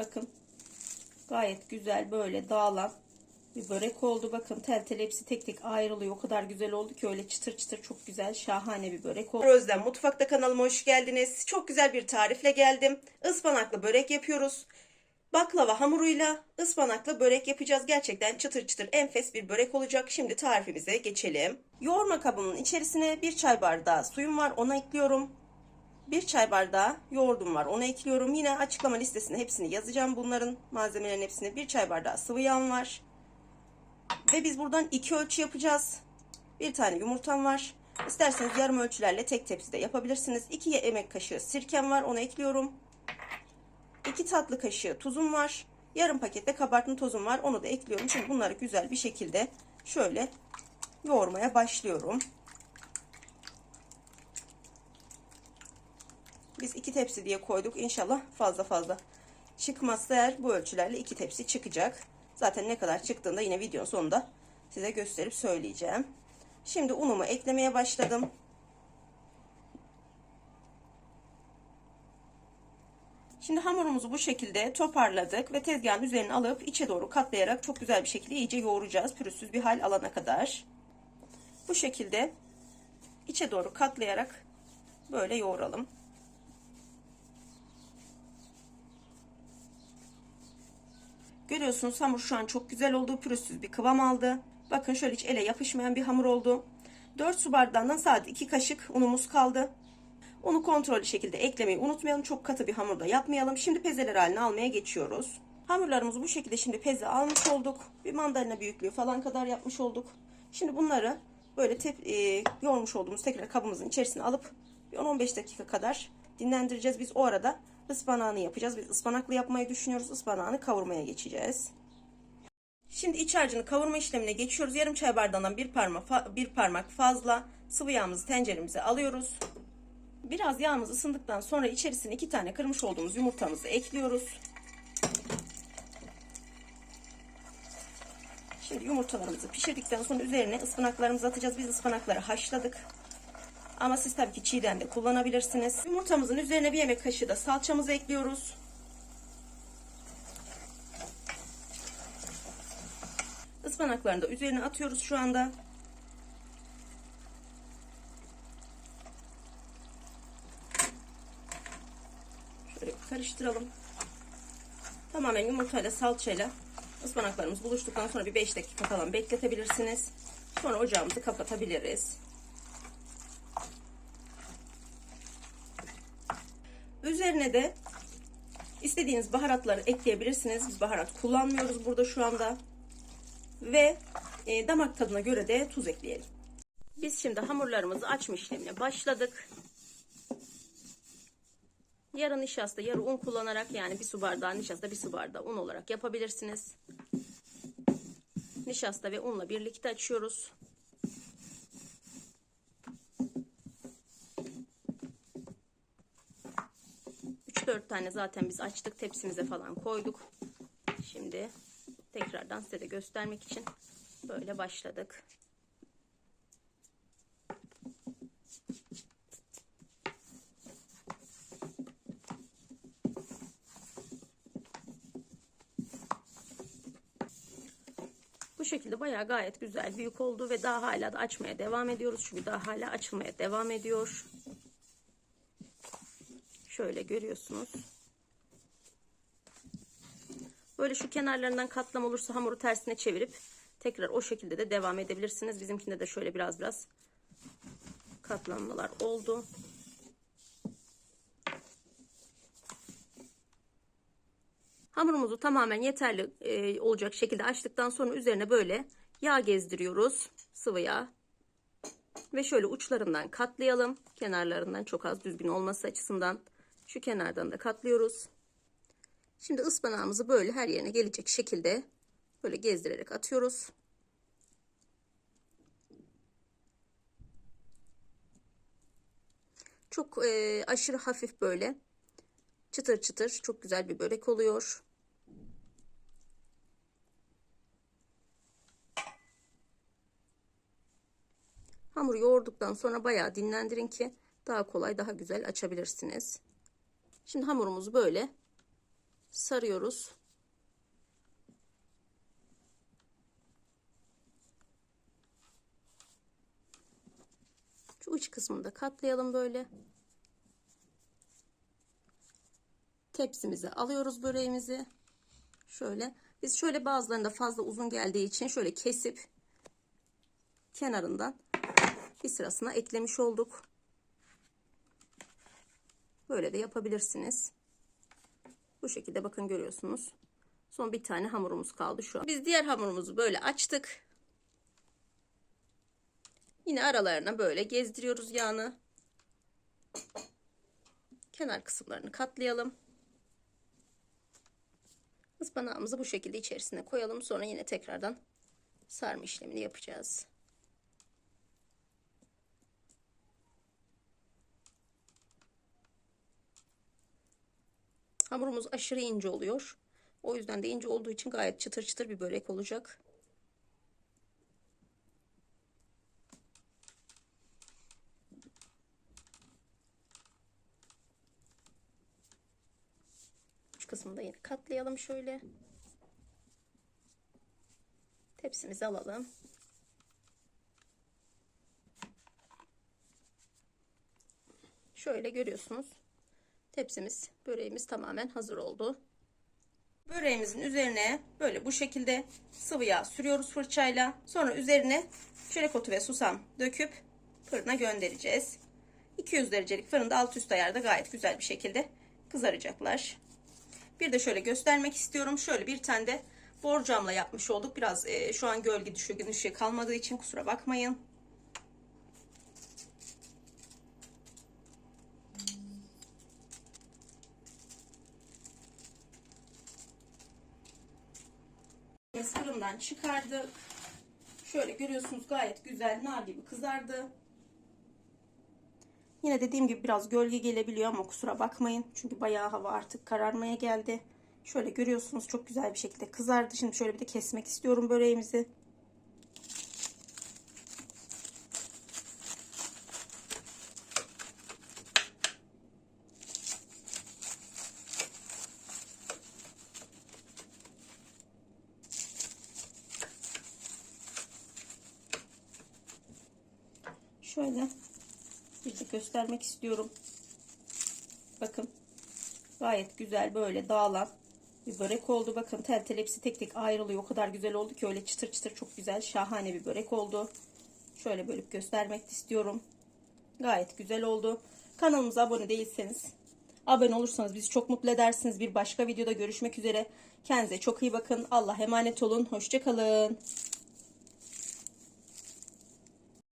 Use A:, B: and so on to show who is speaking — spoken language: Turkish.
A: Bakın gayet güzel böyle dağılan bir börek oldu. Bakın tel tel hepsi tek tek ayrılıyor. O kadar güzel oldu ki öyle çıtır çıtır çok güzel şahane bir börek oldu. Özlem Mutfak'ta kanalıma hoş geldiniz. Çok güzel bir tarifle geldim. Ispanaklı börek yapıyoruz. Baklava hamuruyla ıspanaklı börek yapacağız. Gerçekten çıtır çıtır enfes bir börek olacak. Şimdi tarifimize geçelim. Yoğurma kabımın içerisine bir çay bardağı suyum var. Ona ekliyorum. Bir çay bardağı yoğurdum var. Onu ekliyorum. Yine açıklama listesine hepsini yazacağım. Bunların malzemelerin hepsini. Bir çay bardağı sıvı yağım var. Ve biz buradan iki ölçü yapacağız. Bir tane yumurtam var. İsterseniz yarım ölçülerle tek tepside yapabilirsiniz. 2 yemek kaşığı sirkem var. Onu ekliyorum. 2 tatlı kaşığı tuzum var. Yarım pakette kabartma tozum var. Onu da ekliyorum. Şimdi bunları güzel bir şekilde şöyle yoğurmaya başlıyorum. Biz iki tepsi diye koyduk. İnşallah fazla fazla çıkmazsa eğer bu ölçülerle iki tepsi çıkacak. Zaten ne kadar çıktığında yine videonun sonunda size gösterip söyleyeceğim. Şimdi unumu eklemeye başladım. Şimdi hamurumuzu bu şekilde toparladık ve tezgahın üzerine alıp içe doğru katlayarak çok güzel bir şekilde iyice yoğuracağız. Pürüzsüz bir hal alana kadar. Bu şekilde içe doğru katlayarak böyle yoğuralım. Görüyorsunuz hamur şu an çok güzel oldu. Pürüzsüz bir kıvam aldı. Bakın şöyle hiç ele yapışmayan bir hamur oldu. 4 su bardağından sadece 2 kaşık unumuz kaldı. Unu kontrollü şekilde eklemeyi unutmayalım. Çok katı bir hamurda yapmayalım. Şimdi pezeler haline almaya geçiyoruz. Hamurlarımızı bu şekilde şimdi peze almış olduk. Bir mandalina büyüklüğü falan kadar yapmış olduk. Şimdi bunları böyle tep, e, yoğurmuş olduğumuz tekrar kabımızın içerisine alıp 10-15 dakika kadar dinlendireceğiz. Biz o arada ıspanağını yapacağız. Biz ıspanaklı yapmayı düşünüyoruz. Ispanağını kavurmaya geçeceğiz. Şimdi iç harcını kavurma işlemine geçiyoruz. Yarım çay bardağından bir parmak, bir parmak fazla sıvı yağımızı tenceremize alıyoruz. Biraz yağımız ısındıktan sonra içerisine iki tane kırmış olduğumuz yumurtamızı ekliyoruz. Şimdi yumurtalarımızı pişirdikten sonra üzerine ıspanaklarımızı atacağız. Biz ıspanakları haşladık. Ama siz tabii ki çiğden de kullanabilirsiniz. Yumurtamızın üzerine bir yemek kaşığı da salçamızı ekliyoruz. Ispanaklarını da üzerine atıyoruz şu anda. Şöyle karıştıralım. Tamamen yumurtayla salçayla ıspanaklarımız buluştuktan sonra bir 5 dakika falan bekletebilirsiniz. Sonra ocağımızı kapatabiliriz. Üzerine de istediğiniz baharatları ekleyebilirsiniz. Biz baharat kullanmıyoruz burada şu anda. Ve e, damak tadına göre de tuz ekleyelim. Biz şimdi hamurlarımızı açma işlemine başladık. Yarı nişasta, yarı un kullanarak yani bir su bardağı nişasta, bir su bardağı un olarak yapabilirsiniz. Nişasta ve unla birlikte açıyoruz. 4 tane zaten biz açtık tepsimize falan koyduk. Şimdi tekrardan size de göstermek için böyle başladık. Bu şekilde bayağı gayet güzel büyük oldu ve daha hala da açmaya devam ediyoruz. Çünkü daha hala açılmaya devam ediyor. Şöyle görüyorsunuz. Böyle şu kenarlarından katlam olursa hamuru tersine çevirip tekrar o şekilde de devam edebilirsiniz. Bizimkinde de şöyle biraz biraz katlanmalar oldu. Hamurumuzu tamamen yeterli e, olacak şekilde açtıktan sonra üzerine böyle yağ gezdiriyoruz. Sıvı yağ. Ve şöyle uçlarından katlayalım. Kenarlarından çok az düzgün olması açısından. Şu kenardan da katlıyoruz. Şimdi ıspanağımızı böyle her yerine gelecek şekilde böyle gezdirerek atıyoruz. Çok e, aşırı hafif böyle çıtır çıtır çok güzel bir börek oluyor. Hamuru yoğurduktan sonra bayağı dinlendirin ki daha kolay daha güzel açabilirsiniz. Şimdi hamurumuzu böyle sarıyoruz. Şu uç kısmını da katlayalım böyle. Tepsimize alıyoruz böreğimizi. Şöyle. Biz şöyle bazılarında fazla uzun geldiği için şöyle kesip kenarından bir sırasına eklemiş olduk. Böyle de yapabilirsiniz. Bu şekilde bakın görüyorsunuz. Son bir tane hamurumuz kaldı şu an. Biz diğer hamurumuzu böyle açtık. Yine aralarına böyle gezdiriyoruz yağını. Kenar kısımlarını katlayalım. Ispanağımızı bu şekilde içerisine koyalım. Sonra yine tekrardan sarma işlemini yapacağız. Hamurumuz aşırı ince oluyor. O yüzden de ince olduğu için gayet çıtır çıtır bir börek olacak. Şu kısmını da yine katlayalım şöyle. Tepsimizi alalım. Şöyle görüyorsunuz. Tepsimiz, böreğimiz tamamen hazır oldu. Böreğimizin üzerine böyle bu şekilde sıvı yağ sürüyoruz fırçayla. Sonra üzerine çörek otu ve susam döküp fırına göndereceğiz. 200 derecelik fırında alt üst ayarda gayet güzel bir şekilde kızaracaklar. Bir de şöyle göstermek istiyorum. Şöyle bir tane de borcamla yapmış olduk. Biraz e, şu an gölge düşüyor, gün ışığı kalmadığı için kusura bakmayın. Fırından çıkardık. Şöyle görüyorsunuz gayet güzel nar gibi kızardı. Yine dediğim gibi biraz gölge gelebiliyor ama kusura bakmayın. Çünkü bayağı hava artık kararmaya geldi. Şöyle görüyorsunuz çok güzel bir şekilde kızardı. Şimdi şöyle bir de kesmek istiyorum böreğimizi. Şöyle bir de göstermek istiyorum. Bakın gayet güzel böyle dağılan bir börek oldu. Bakın tel tel hepsi tek tek ayrılıyor. O kadar güzel oldu ki öyle çıtır çıtır çok güzel şahane bir börek oldu. Şöyle bölüp göstermek istiyorum. Gayet güzel oldu. Kanalımıza abone değilseniz abone olursanız bizi çok mutlu edersiniz. Bir başka videoda görüşmek üzere. Kendinize çok iyi bakın. Allah emanet olun. Hoşçakalın.